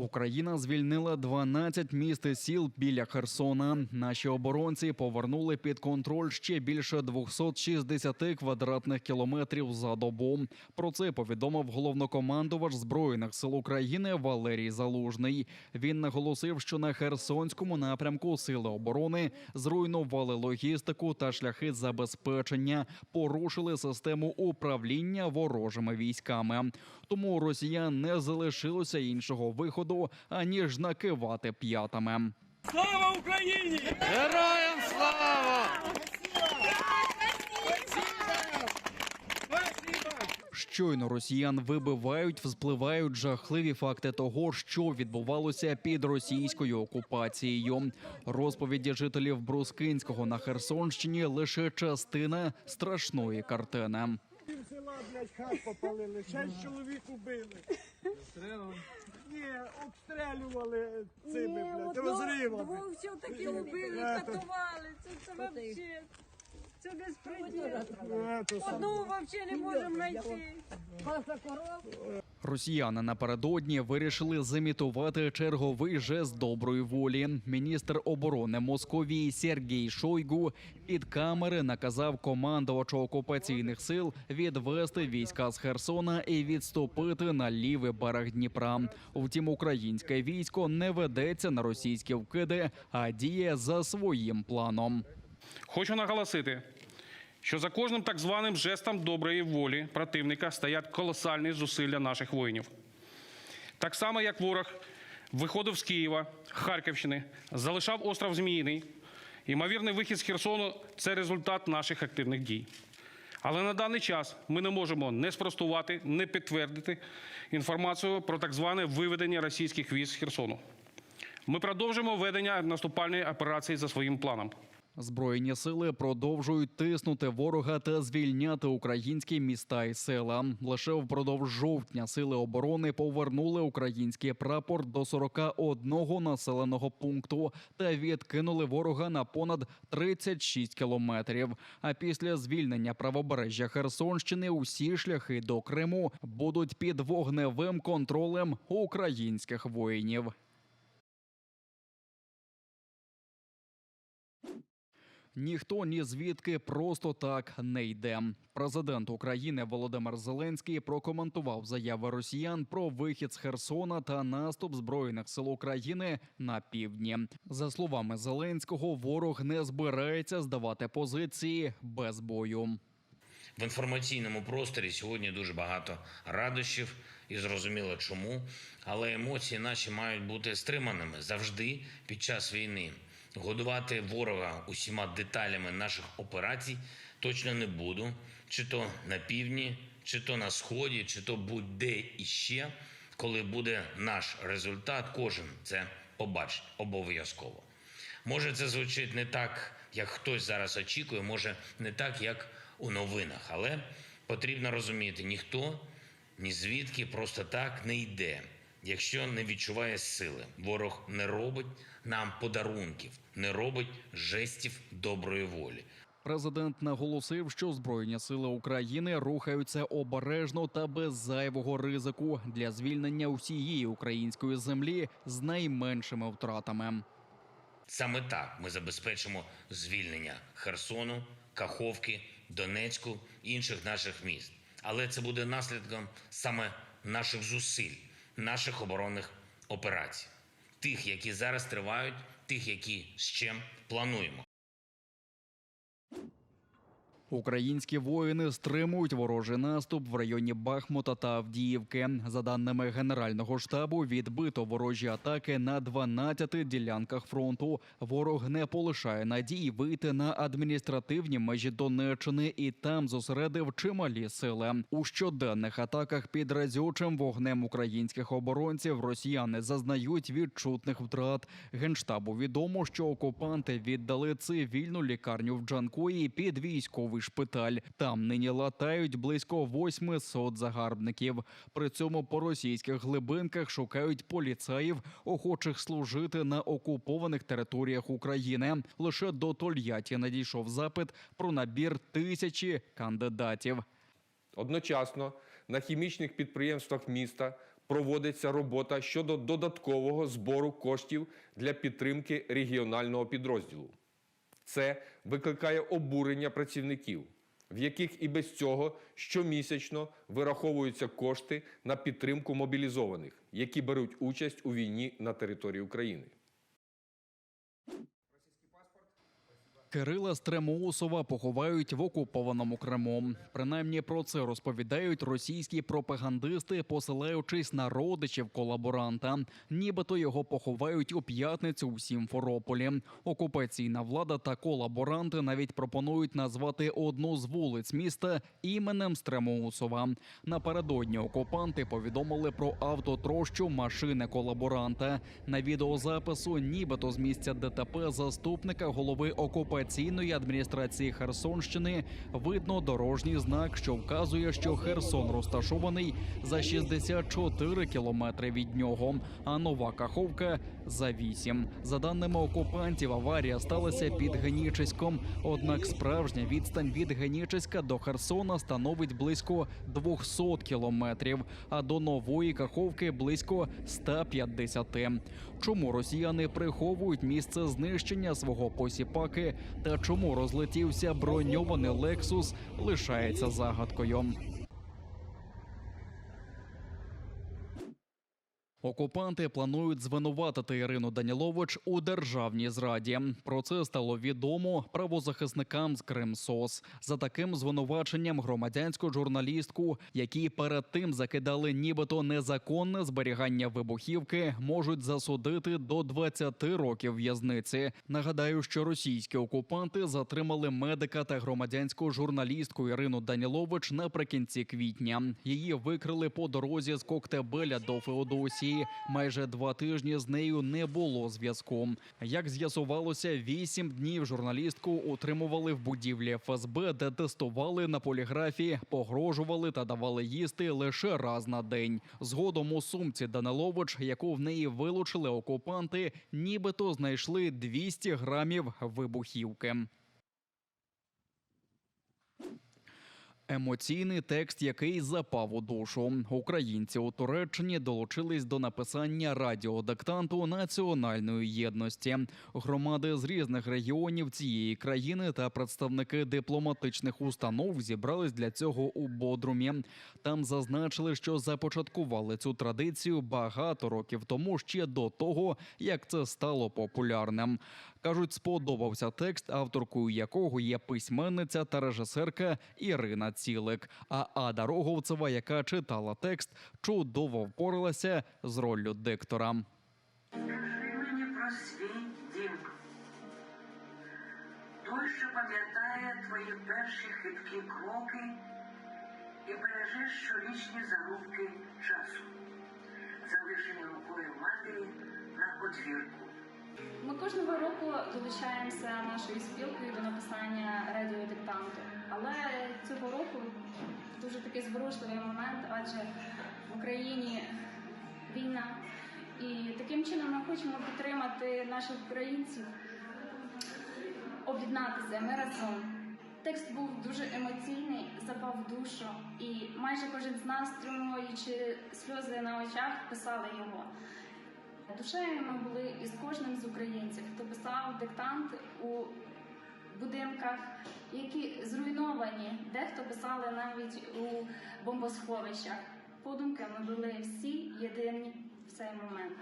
Україна звільнила 12 міст і сіл біля Херсона. Наші оборонці повернули під контроль ще більше 260 квадратних кілометрів за добу. Про це повідомив головнокомандувач збройних сил України Валерій Залужний. Він наголосив, що на Херсонському напрямку сили оборони зруйнували логістику та шляхи забезпечення, порушили систему управління ворожими військами. Тому росіян не залишилося іншого виходу аніж накивати п'ятами. Слава Україні! Героям слава! Щойно росіян вибивають, вспливають жахливі факти того, що відбувалося під російською окупацією. Розповіді жителів Брускинського на Херсонщині лише частина страшної картини. Пів села, блядь, хат попалили, шесть чоловік убили. Ні, обстрілювали цими, блядь, розривами. Двох все таки убили, Е, то- катували. Це, це вообще, це безпреділ. Е, то Одного взагалі не можемо знайти. Росіяни напередодні вирішили замітувати черговий жест доброї волі. Міністр оборони Московії Сергій Шойгу під камери наказав командувачу окупаційних сил відвести війська з Херсона і відступити на лівий берег Дніпра. Втім, українське військо не ведеться на російські вкиди, а діє за своїм планом. Хочу наголосити, що за кожним так званим жестом доброї волі противника стоять колосальні зусилля наших воїнів. Так само, як ворог виходив з Києва, Харківщини, залишав остров Зміїний. Ймовірний вихід з Херсону це результат наших активних дій. Але на даний час ми не можемо не спростувати, не підтвердити інформацію про так зване виведення російських військ з Херсону. Ми продовжимо ведення наступальної операції за своїм планом. Збройні сили продовжують тиснути ворога та звільняти українські міста і села. Лише впродовж жовтня сили оборони повернули український прапор до 41 населеного пункту та відкинули ворога на понад 36 кілометрів. А після звільнення правобережжя Херсонщини усі шляхи до Криму будуть під вогневим контролем українських воїнів. Ніхто ні звідки просто так не йде. Президент України Володимир Зеленський прокоментував заяви росіян про вихід з Херсона та наступ збройних сил України на півдні. За словами Зеленського, ворог не збирається здавати позиції без бою. В інформаційному просторі сьогодні дуже багато радощів і зрозуміло чому. Але емоції наші мають бути стриманими завжди під час війни. Годувати ворога усіма деталями наших операцій точно не буду, чи то на півдні, чи то на сході, чи то будь-де іще. Коли буде наш результат, кожен це побачить обов'язково. Може, це звучить не так, як хтось зараз очікує, може не так, як у новинах, але потрібно розуміти, ніхто ні звідки просто так не йде, якщо не відчуває сили. Ворог не робить нам подарунків, не робить жестів доброї волі. Президент наголосив, що збройні сили України рухаються обережно та без зайвого ризику для звільнення усієї української землі з найменшими втратами. Саме так ми забезпечимо звільнення Херсону, Каховки, Донецьку інших наших міст. Але це буде наслідком саме наших зусиль, наших оборонних операцій, тих, які зараз тривають, тих, які ще плануємо. Українські воїни стримують ворожий наступ в районі Бахмута та Авдіївки. За даними Генерального штабу, відбито ворожі атаки на 12 ділянках фронту. Ворог не полишає надії вийти на адміністративні межі Донеччини і там зосередив чималі сили. У щоденних атаках під разючим вогнем українських оборонців росіяни зазнають відчутних втрат. Генштабу відомо, що окупанти віддали цивільну лікарню в Джанкої під військовий шпиталь. Там нині латають близько 800 загарбників. При цьому по російських глибинках шукають поліцаїв, охочих служити на окупованих територіях України. Лише до Тольятті надійшов запит про набір тисячі кандидатів. Одночасно на хімічних підприємствах міста проводиться робота щодо додаткового збору коштів для підтримки регіонального підрозділу. Це викликає обурення працівників, в яких і без цього щомісячно вираховуються кошти на підтримку мобілізованих, які беруть участь у війні на території України. Кирила Стремоусова поховають в окупованому Криму. Принаймні про це розповідають російські пропагандисти, посилаючись на родичів колаборанта. Нібито його поховають у п'ятницю у Сімферополі. Окупаційна влада та колаборанти навіть пропонують назвати одну з вулиць міста іменем Стремоусова. Напередодні окупанти повідомили про автотрощу машини колаборанта. На відеозапису, нібито з місця ДТП заступника голови окупаційної адміністрації Херсонщини видно дорожній знак, що вказує, що Херсон розташований за 64 кілометри від нього, а нова Каховка за 8. За даними окупантів, аварія сталася під Генічеськом. Однак справжня відстань від Генічеська до Херсона становить близько 200 кілометрів, а до нової Каховки близько 150. Чому росіяни приховують місце знищення свого посіпаки та чому розлетівся броньований Лексус, лишається загадкою. Окупанти планують звинуватити Ірину Данілович у державній зраді. Про це стало відомо правозахисникам з Кримсос. За таким звинуваченням громадянську журналістку, які перед тим закидали нібито незаконне зберігання вибухівки, можуть засудити до 20 років в'язниці. Нагадаю, що російські окупанти затримали медика та громадянську журналістку Ірину Данілович наприкінці квітня. Її викрили по дорозі з Коктебеля до Феодосії. Майже два тижні з нею не було зв'язку. Як з'ясувалося, вісім днів журналістку утримували в будівлі ФСБ, де тестували на поліграфі, погрожували та давали їсти лише раз на день. Згодом у сумці Данилович, яку в неї вилучили окупанти, нібито знайшли 200 грамів вибухівки. Емоційний текст, який запав у душу. Українці у Туреччині долучились до написання радіодиктанту національної єдності. Громади з різних регіонів цієї країни та представники дипломатичних установ зібрались для цього у Бодрумі. Там зазначили, що започаткували цю традицію багато років тому, ще до того, як це стало популярним. Кажуть, сподобався текст, авторкою якого є письменниця та режисерка Ірина Цілик. А Ада Роговцева, яка читала текст, чудово впоралася з роллю диктора. Скажи мені про. Той, що пам'ятає твої перші хиткі кроки і береже щорічні зарубки часу, залишені рукою матері на подвірку. Ми кожного року долучаємося нашою спілкою до написання радіодиктанту. Але цього року дуже такий зворушливий момент, адже в Україні війна. І таким чином ми хочемо підтримати наших українців, об'єднатися ми разом. Текст був дуже емоційний, запав в душу, і майже кожен з нас, стримуючи сльози на очах, писали його. Душею ми були із кожним з українців, хто писав диктант у будинках, які зруйновані, дехто писали навіть у бомбосховищах. Подумки ми були всі єдині в цей момент.